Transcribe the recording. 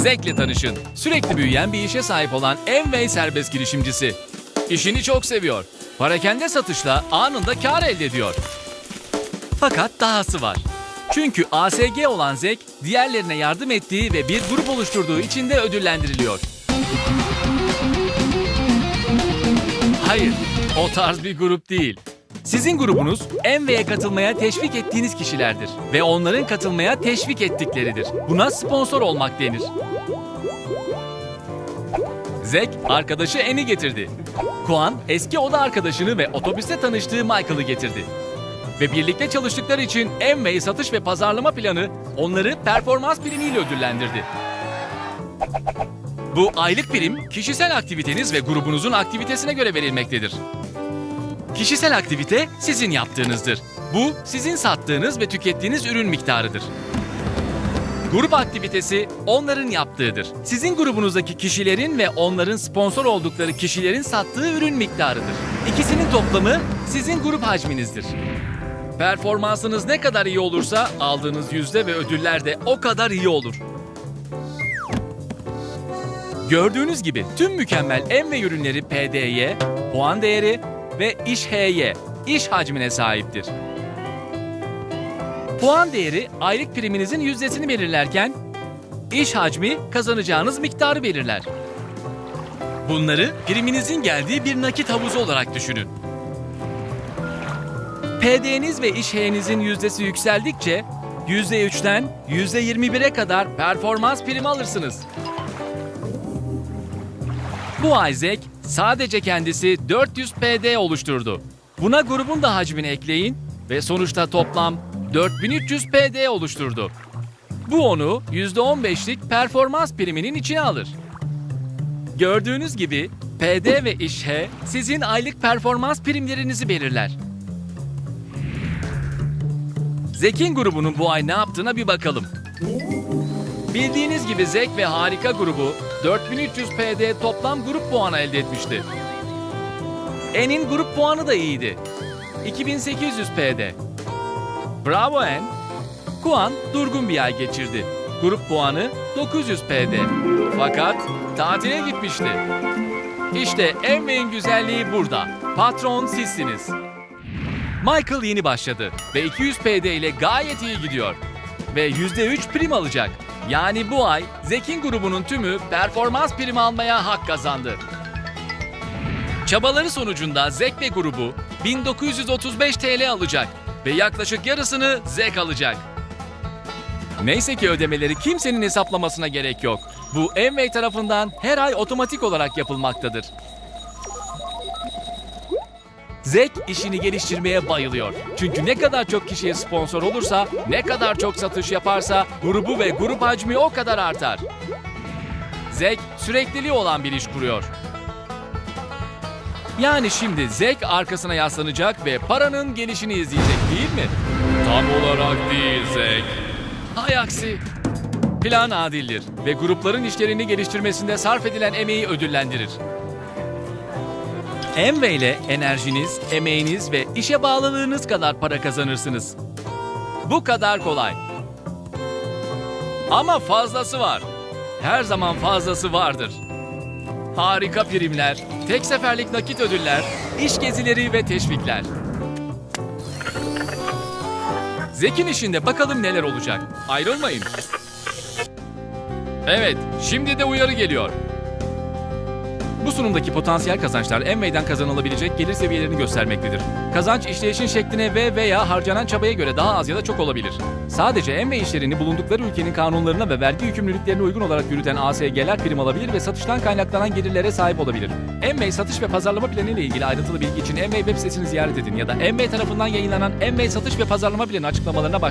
Zek'le tanışın. Sürekli büyüyen bir işe sahip olan Envey serbest girişimcisi. İşini çok seviyor. Parakende satışla anında kar elde ediyor. Fakat dahası var. Çünkü ASG olan Zek, diğerlerine yardım ettiği ve bir grup oluşturduğu için de ödüllendiriliyor. Hayır, o tarz bir grup değil. Sizin grubunuz Envey'e katılmaya teşvik ettiğiniz kişilerdir ve onların katılmaya teşvik ettikleridir. Buna sponsor olmak denir. Zek arkadaşı En'i getirdi. Kuan eski oda arkadaşını ve otobüste tanıştığı Michael'ı getirdi. Ve birlikte çalıştıkları için Envey satış ve pazarlama planı onları performans primiyle ödüllendirdi. Bu aylık prim kişisel aktiviteniz ve grubunuzun aktivitesine göre verilmektedir. Kişisel aktivite sizin yaptığınızdır. Bu sizin sattığınız ve tükettiğiniz ürün miktarıdır. Grup aktivitesi onların yaptığıdır. Sizin grubunuzdaki kişilerin ve onların sponsor oldukları kişilerin sattığı ürün miktarıdır. İkisinin toplamı sizin grup hacminizdir. Performansınız ne kadar iyi olursa aldığınız yüzde ve ödüller de o kadar iyi olur. Gördüğünüz gibi tüm mükemmel em ve ürünleri PD'ye, puan değeri ve iş H'ye, iş hacmine sahiptir. Puan değeri aylık priminizin yüzdesini belirlerken, iş hacmi kazanacağınız miktarı belirler. Bunları priminizin geldiği bir nakit havuzu olarak düşünün. PD'niz ve iş H'nizin yüzdesi yükseldikçe %3'ten %21'e kadar performans primi alırsınız. Bu Zek sadece kendisi 400 PD oluşturdu. Buna grubun da hacmini ekleyin ve sonuçta toplam 4300 PD oluşturdu. Bu onu %15'lik performans priminin içine alır. Gördüğünüz gibi PD ve işhe sizin aylık performans primlerinizi belirler. Zek'in grubunun bu ay ne yaptığına bir bakalım. Bildiğiniz gibi Zek ve Harika grubu 4300 PD toplam grup puanı elde etmişti. En'in grup puanı da iyiydi. 2800 PD. Bravo En. Kuan durgun bir ay geçirdi. Grup puanı 900 PD. Fakat tatile gitmişti. İşte Envey'in güzelliği burada. Patron sizsiniz. Michael yeni başladı ve 200 PD ile gayet iyi gidiyor. Ve %3 prim alacak. Yani bu ay Zekin grubunun tümü performans primi almaya hak kazandı. Çabaları sonucunda Zek ve grubu 1935 TL alacak ve yaklaşık yarısını Zek alacak. Neyse ki ödemeleri kimsenin hesaplamasına gerek yok. Bu Envey tarafından her ay otomatik olarak yapılmaktadır. Zek işini geliştirmeye bayılıyor. Çünkü ne kadar çok kişiye sponsor olursa, ne kadar çok satış yaparsa grubu ve grup hacmi o kadar artar. Zek sürekliliği olan bir iş kuruyor. Yani şimdi Zek arkasına yaslanacak ve paranın gelişini izleyecek değil mi? Tam olarak değil Zek. Hay aksi. Plan adildir ve grupların işlerini geliştirmesinde sarf edilen emeği ödüllendirir. Emve ile enerjiniz, emeğiniz ve işe bağlılığınız kadar para kazanırsınız. Bu kadar kolay. Ama fazlası var. Her zaman fazlası vardır. Harika primler, tek seferlik nakit ödüller, iş gezileri ve teşvikler. Zekin işinde bakalım neler olacak. Ayrılmayın. Evet, şimdi de uyarı geliyor. Bu sunumdaki potansiyel kazançlar Envey'den kazanılabilecek gelir seviyelerini göstermektedir. Kazanç işleyişin şekline ve veya harcanan çabaya göre daha az ya da çok olabilir. Sadece Envey işlerini bulundukları ülkenin kanunlarına ve vergi yükümlülüklerine uygun olarak yürüten ASG'ler prim alabilir ve satıştan kaynaklanan gelirlere sahip olabilir. Envey satış ve pazarlama planı ile ilgili ayrıntılı bilgi için Envey web sitesini ziyaret edin ya da Envey tarafından yayınlanan Envey satış ve pazarlama planı açıklamalarına başvurun.